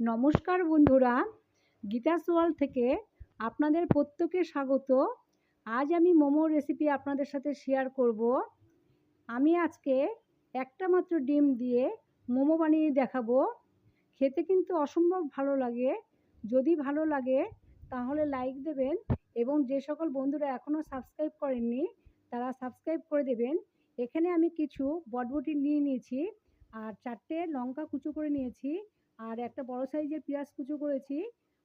নমস্কার বন্ধুরা, গীতা সোয়াল থেকে আপনাদের প্রত্যেকে স্বাগত। আজ আমি মোমোর রেসিপি আপনাদের সাথে শেয়ার করব। আমি আজকে একটা মাত্র ডিম দিয়ে মোমো বানিয়ে দেখাবো। খেতে কিন্তু অসম্ভব ভালো লাগে। যদি ভালো লাগে, তাহলে লাইক দেবেন এবং যে সকল বন্ধুরা এখনও সাবস্ক্রাইব করেননি, তারা সাবস্ক্রাইব করে দেবেন। এখানে আমি কিছু বটবটি নিয়ে নিয়েছি আর চারটে লঙ্কা কুচো করে নিয়েছি। আর একটা বড় সাইজের পেঁয়াজ কুচো করেছি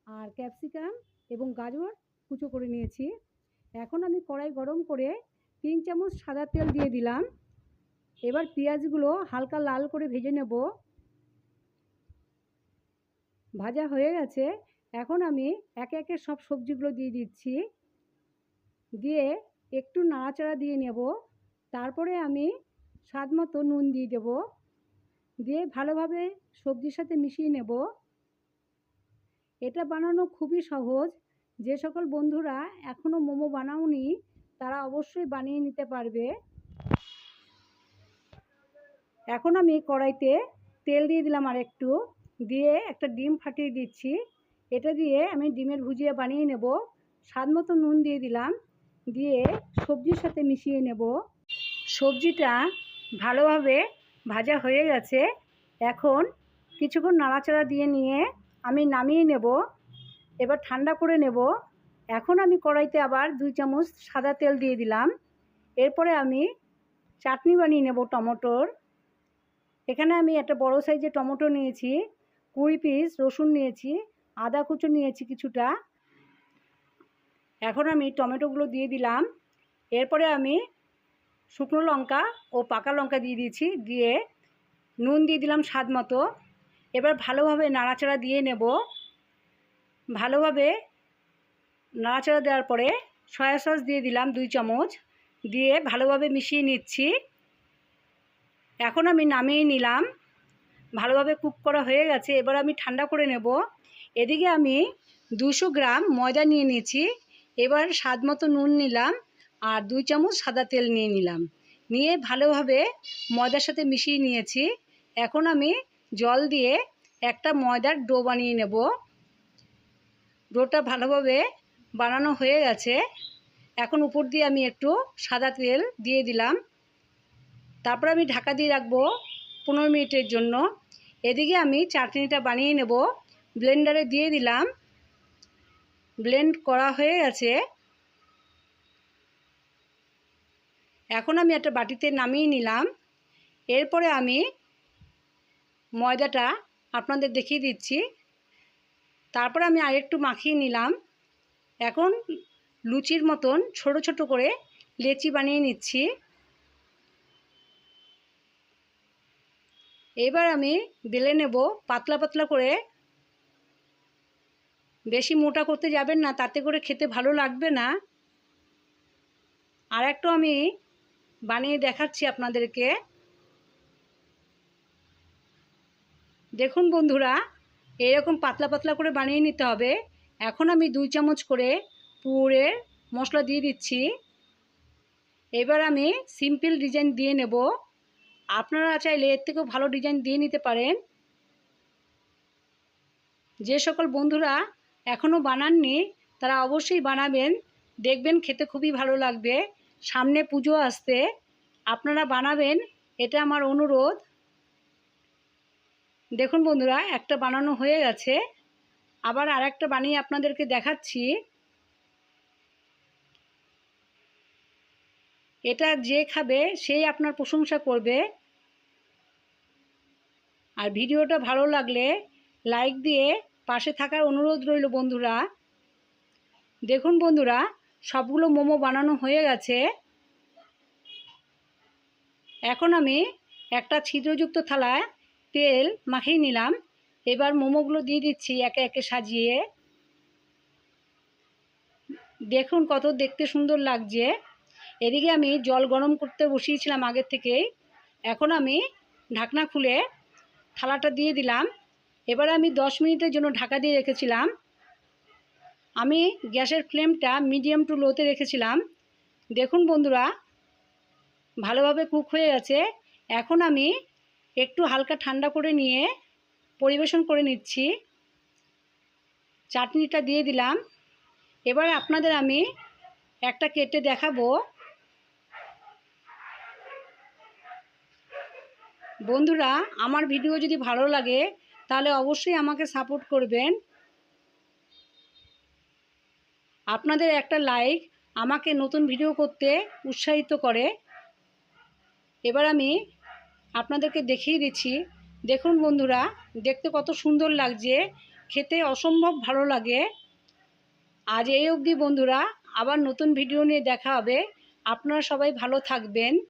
আর ক্যাপসিকাম এবং গাজর কুচো করে নিয়েছি। এখন আমি কড়াই গরম করে তিন চামচ সাদা তেল দিয়ে দিলাম। এবার পেঁয়াজগুলো হালকা লাল করে ভেজে নেব। ভাজা হয়ে গেছে। এখন আমি একে একে সব সবজিগুলো দিয়ে দিচ্ছি। দিয়ে একটু নাড়াচাড়া দিয়ে নেব। তারপরে আমি স্বাদ মতো নুন দিয়ে দেবো। দিয়ে ভালোভাবে সবজির সাথে মিশিয়ে নেব। এটা বানানো খুবই সহজ। যে সকল বন্ধুরা এখনও মোমো বানাওনি, তারা অবশ্যই বানিয়ে নিতে পারবে। এখন আমি কড়াইতে তেল দিয়ে দিলাম আর একটু দিয়ে একটা ডিম ফাটিয়ে দিচ্ছি। এটা দিয়ে আমি ডিমের ভুজিয়া বানিয়ে নেব। স্বাদ মতো নুন দিয়ে দিলাম। দিয়ে সবজির সাথে মিশিয়ে নেব। সবজিটা ভালোভাবে ভাজা হয়ে গেছে। এখন কিছুক্ষণ নাড়াচাড়া দিয়ে নিয়ে আমি নামিয়ে নেব, এবার ঠান্ডা করে নেব। এখন আমি কড়াইতে আবার দুই চামচ সাদা তেল দিয়ে দিলাম। এরপরে আমি চাটনি বানিয়ে নেব টমেটোর। এখানে আমি একটা বড় সাইজের টমেটো নিয়েছি, কুড়ি পিস রসুন নিয়েছি, আদা কুচো নিয়েছি কিছুটা। এখন আমি টমেটোগুলো দিয়ে দিলাম। এরপরে আমি শুকনো লঙ্কা ও পাকা লঙ্কা দিয়ে দিয়েছি, দিয়ে নুন দিয়ে দিলাম স্বাদ মতো। এবার ভালোভাবে নাড়াচাড়া দিয়ে নেব। ভালোভাবে নাড়াচাড়া দেওয়ার পরে সয়া সস দিয়ে দিলাম দুই চামচ, দিয়ে ভালোভাবে মিশিয়ে নিচ্ছি। এখন আমি নামিয়ে নিলাম। ভালোভাবে কুক করা হয়ে গেছে, এবার আমি ঠান্ডা করে নেব। এদিকে আমি দুশো গ্রাম ময়দা নিয়ে নিয়েছি। এবার স্বাদ মতো নুন নিলাম। আর দুই চামচ সাদা তেল নিয়ে নিলাম। নিয়ে ভালোভাবে ময়দার সাথে মিশিয়ে নিয়েছি। এখন আমি জল দিয়ে একটা ময়দার ডো বানিয়ে নেব। ডোটা ভালোভাবে বানানো হয়ে গেছে। এখন উপর দিয়ে আমি একটু সাদা তেল দিয়ে দিলাম। তারপর আমি ঢাকা দিয়ে রাখব পনেরো মিনিটের জন্য। এদিকে আমি চাটনিটা বানিয়ে নেব। ব্লেন্ডারে দিয়ে দিলাম। ব্লেন্ড করা হয়ে গেছে। এখন আমি একটা বাটিতে নামিয়ে নিলাম। এরপরে আমি ময়দাটা আপনাদের দেখিয়ে দিচ্ছি। তারপরে আমি আরেকটু মাখিয়ে নিলাম। এখন লুচির মতন ছোট ছোট করে লেচি বানিয়ে নিচ্ছি। এবার আমি বেলে নেব। পাতলা পাতলা করে। বেশি মোটা করতে যাবেন না, তাতে করে খেতে ভালো লাগবে না। আর একটু আমি বানিয়ে দেখাচ্ছি আপনাদেরকে। দেখুন বন্ধুরা, এরকম পাতলা পাতলা করে বানিয়ে নিতে হবে। এখন আমি দুই চামচ করে পুরের মশলা দিয়ে দিচ্ছি। এবার আমি সিম্পল ডিজাইন দিয়ে নেব। আপনারা চাইলে এর থেকেও ভালো ডিজাইন দিয়ে নিতে পারেন। যে সকল বন্ধুরা এখনও বানাননি, তারা অবশ্যই বানাবেন। দেখবেন খেতে খুবই ভালো লাগবে। সামনে পুজো আসতে আপনারা বানাবেন, এটা আমার অনুরোধ। দেখুন বন্ধুরা, একটা বানানো হয়ে গেছে। আবার আর একটা বানিয়ে আপনাদেরকে দেখাচ্ছি। এটা যে খাবে, সেই আপনার প্রশংসা করবে। আর ভিডিওটা ভালো লাগলে লাইক দিয়ে পাশে থাকার অনুরোধ রইল বন্ধুরা। দেখুন বন্ধুরা সবগুলো মোমো বানানো হয়ে গেছে। এখন আমি একটা ছিদ্রযুক্ত থালায় তেল মাখিয়ে নিলাম। এবার মোমোগুলো দিয়ে দিচ্ছি একে একে সাজিয়ে। দেখুন কত দেখতে সুন্দর লাগছে। এদিকে আমি জল গরম করতে বসিয়েছিলাম আগের থেকেই। এখন আমি ঢাকনা খুলে থালাটা দিয়ে দিলাম। এবার আমি দশ মিনিটের জন্য ঢাকা দিয়ে রেখেছিলাম। আমি গ্যাসের ফ্লেমটা মিডিয়াম টু লোতে রেখেছিলাম। দেখুন বন্ধুরা, ভালোভাবে কুক হয়ে গেছে। এখন আমি একটু হালকা ঠান্ডা করে নিয়ে পরিবেশন করে নিচ্ছি। চাটনিটা দিয়ে দিলাম। এবার আপনাদের আমি একটা কেটে দেখাবো। বন্ধুরা, আমার ভিডিও যদি ভালো লাগে, তাহলে অবশ্যই আমাকে সাপোর্ট করবেন। আপনাদের একটা লাইক আমাকে নতুন ভিডিও করতে উৎসাহিত করে। এবার আমি আপনাদেরকে দেখিয়ে দিচ্ছি। দেখুন বন্ধুরা, দেখতে কত সুন্দর লাগছে। খেতে অসম্ভব ভালো লাগে। আজ এই অবধি বন্ধুরা, আবার নতুন ভিডিও নিয়ে দেখা হবে। আপনারা সবাই ভালো থাকবেন।